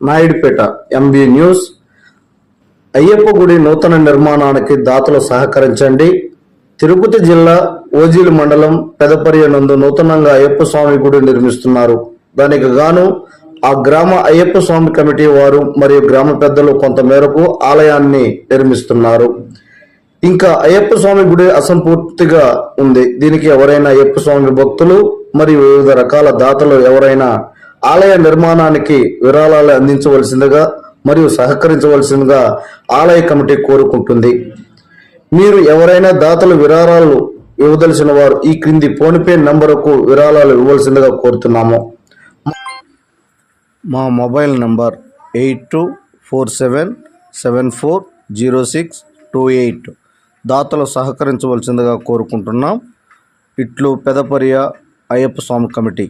Naidupeta MB news Ayyappa గుడి నూతన నిర్మాణానికి దాతలు సహకరించండి. తిరుపతి జిల్లా ఓజీలు మండలం పెదపరియ నందు నూతనంగా అయ్యప్ప స్వామి గుడి నిర్మిస్తున్నారు. దానికి గాను ఆ గ్రామ అయ్యప్ప స్వామి కమిటీ వారు మరియు గ్రామ పెద్దలు కొంతమేరకు ఆలయాన్ని నిర్మిస్తున్నారు. ఇంకా అయ్యప్ప స్వామి గుడి అసంపూర్తిగా ఉంది. దీనికి ఎవరైనా అయ్యప్ప స్వామి భక్తులు మరియు వివిధ రకాల దాతలు ఎవరైనా ఆలయ నిర్మాణానికి విరాళాలు అందించవలసిందిగా మరియు సహకరించవలసిందిగా ఆలయ కమిటీ కోరుకుంటుంది. మీరు ఎవరైనా దాతలు విరాళాలు ఇవ్వదలసిన వారు ఈ క్రింది ఫోన్పే నంబరుకు విరాళాలు ఇవ్వవలసిందిగా కోరుతున్నాము. మా mobile number eight two four seven seven four zero six two eight. దాతలు సహకరించవలసిందిగా కోరుకుంటున్నాం. ఇట్లు పెదపర్య అయ్యప్ప స్వామి కమిటీ.